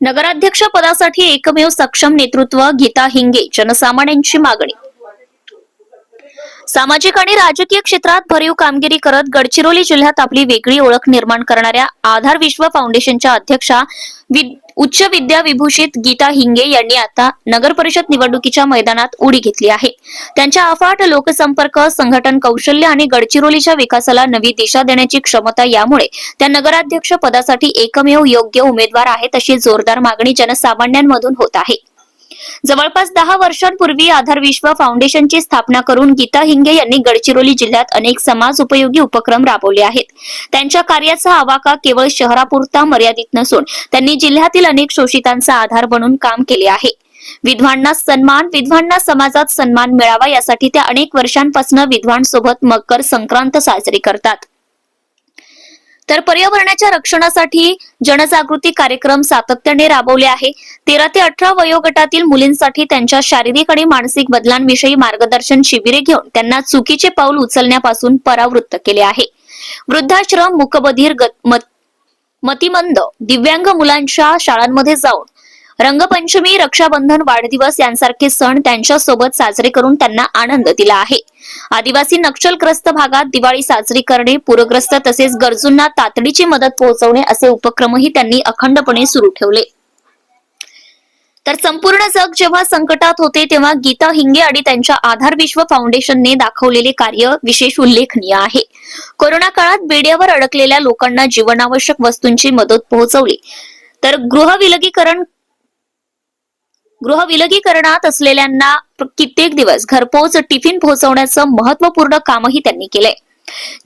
नगराध्यक्ष पदासाठी एकमेव सक्षम नेतृत्व गीता हिंगे जनसामान्यांची मागणी. सामाजिक आणि राजकीय क्षेत्रात भरीव कामगिरी करत गडचिरोली जिल्ह्यात आपली वेगळी ओळख निर्माण करणाऱ्या आधार विश्व फाउंडेशनच्या अध्यक्षा वि- उच्च विद्या विभूषित गीता हिंगे यांनी आता नगर परिषद निवडणुकीच्या मैदानात उडी घेतली आहे. त्यांच्या अफाट लोकसंपर्क संघटन कौशल्य आणि गडचिरोलीच्या विकासाला नवी दिशा देण्याची क्षमता यामुळे त्या नगराध्यक्ष पदासाठी एकमेव योग्य उमेदवार आहेत अशी जोरदार मागणी जनसामान्यांमधून होत आहे. जवळपास दहा वर्षांपूर्वी आधार विश्व फाउंडेशनची स्थापना करून गीता हिंगे यांनी गडचिरोली जिल्ह्यात अनेक समाज उपयोगी उपक्रम राबवले आहेत. त्यांच्या कार्याचा आवाका केवळ शहरापुरता मर्यादित नसून त्यांनी जिल्ह्यातील अनेक शोषितांचा आधार बनून काम केले आहे. विद्वांना सन्मान विधवांना समाजात सन्मान मिळावा यासाठी त्या अनेक वर्षांपासून विद्वांसोबत मकर संक्रांत साजरी करतात. तर पर्यावरणाच्या रक्षणासाठी जनजागृती कार्यक्रम सातत्याने राबवले आहे. तेरा ते अठरा वयोगटातील मुलींसाठी त्यांच्या शारीरिक आणि मानसिक बदलांविषयी मार्गदर्शन शिबिरे घेऊन त्यांना चुकीचे पाऊल उचलण्यापासून परावृत्त केले आहे. वृद्धाश्रम मुकबधीर गत- मत- मतिमंद दिव्यांग मुलांच्या शाळांमध्ये जाऊन रंगपंचमी रक्षाबंधन वाढदिवस यांसारखे सण त्यांच्यासोबत साजरे करून त्यांना आनंद दिला आहे. आदिवासी नक्षलग्रस्त भागात दिवाळी साजरी करणे पूरग्रस्त तसेच गरजूंना तातडीची मदत पोहोचवणे असे उपक्रमही त्यांनी अखंडपणे सुरू ठेवले. तर संपूर्ण जग जेव्हा संकटात होते तेव्हा गीता हिंगे आणि त्यांच्या आधार विश्व फाउंडेशनने दाखवलेले कार्य विशेष उल्लेखनीय आहे. कोरोना काळात बेड्यावर अडकलेल्या लोकांना जीवनावश्यक वस्तूंची मदत पोहोचवली. तर गृह विलगीकरण गृहविलगीकरण गृहविलगीकरणात असलेल्यांना कित्येक दिवस घरपोच टिफिन पोहोचवण्याचं महत्त्वपूर्ण कामही त्यांनी केलंय.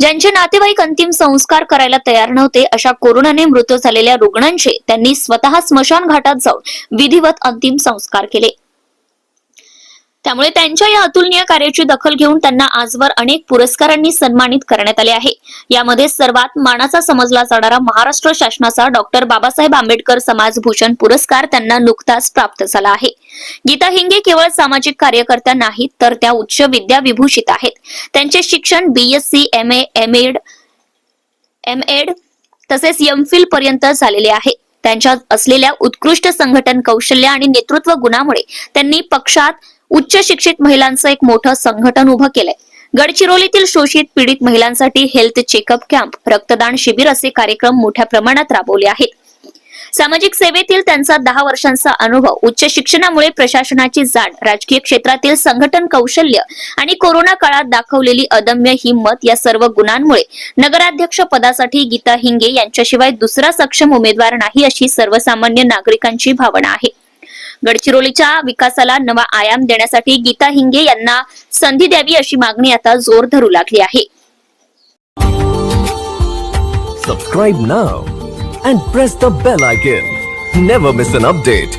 ज्यांचे नातेवाईक अंतिम संस्कार करायला तयार नव्हते अशा कोरोनाने मृत्यू झालेल्या रुग्णांचे त्यांनी स्वतः स्मशान घाटात जाऊन विधिवत अंतिम संस्कार केले. त्यामुळे त्यांच्या या अतुलनीय कार्याची दखल घेऊन त्यांना आजवर अनेक पुरस्कारांनी सन्मानित करण्यात आले आहे. यामध्ये सर्वात मानाचा समजला जाणारा महाराष्ट्र शासनाचा डॉक्टर बाबासाहेब आंबेडकर समाजभूषण पुरस्कार त्यांना नुकताच प्राप्त झाला आहे. गीता हिंगे केवळ सामाजिक कार्यकर्त्या नाहीत तर त्या उच्च विद्या विभूषित आहेत. त्यांचे शिक्षण BSc M A M Ed M Ed तसेच एमफिल पर्यंत झालेले आहे. त्यांच्यात असलेल्या उत्कृष्ट संघटन कौशल्य आणि नेतृत्व गुणामुळे त्यांनी पक्षात उच्च शिक्षित महिलांचं एक मोठं संघटन उभं केलंय. गडचिरोलीतील शोषित पीडित महिलांसाठी हेल्थ चेकअप कॅम्प रक्तदान शिबिर असे कार्यक्रम मोठ्या प्रमाणात राबवले आहेत. सामाजिक सेवेतील त्यांचा दहा वर्षांचा अनुभव उच्च शिक्षणामुळे प्रशासनाची जाण राजकीय क्षेत्रातील संघटन कौशल्य आणि कोरोना काळात दाखवलेली अदम्य हिंमत या सर्व गुणांमुळे नगराध्यक्ष पदासाठी गीता हिंगे यांच्याशिवाय दुसरा सक्षम उमेदवार नाही अशी सर्वसामान्य नागरिकांची भावना आहे. गडचिरोलीच्या विकासाला नवा आयाम देण्यासाठी गीता हिंगे यांना संधी द्यावी अशी मागणी आता जोर धरू लागली आहे. Subscribe now and press the bell icon never miss an update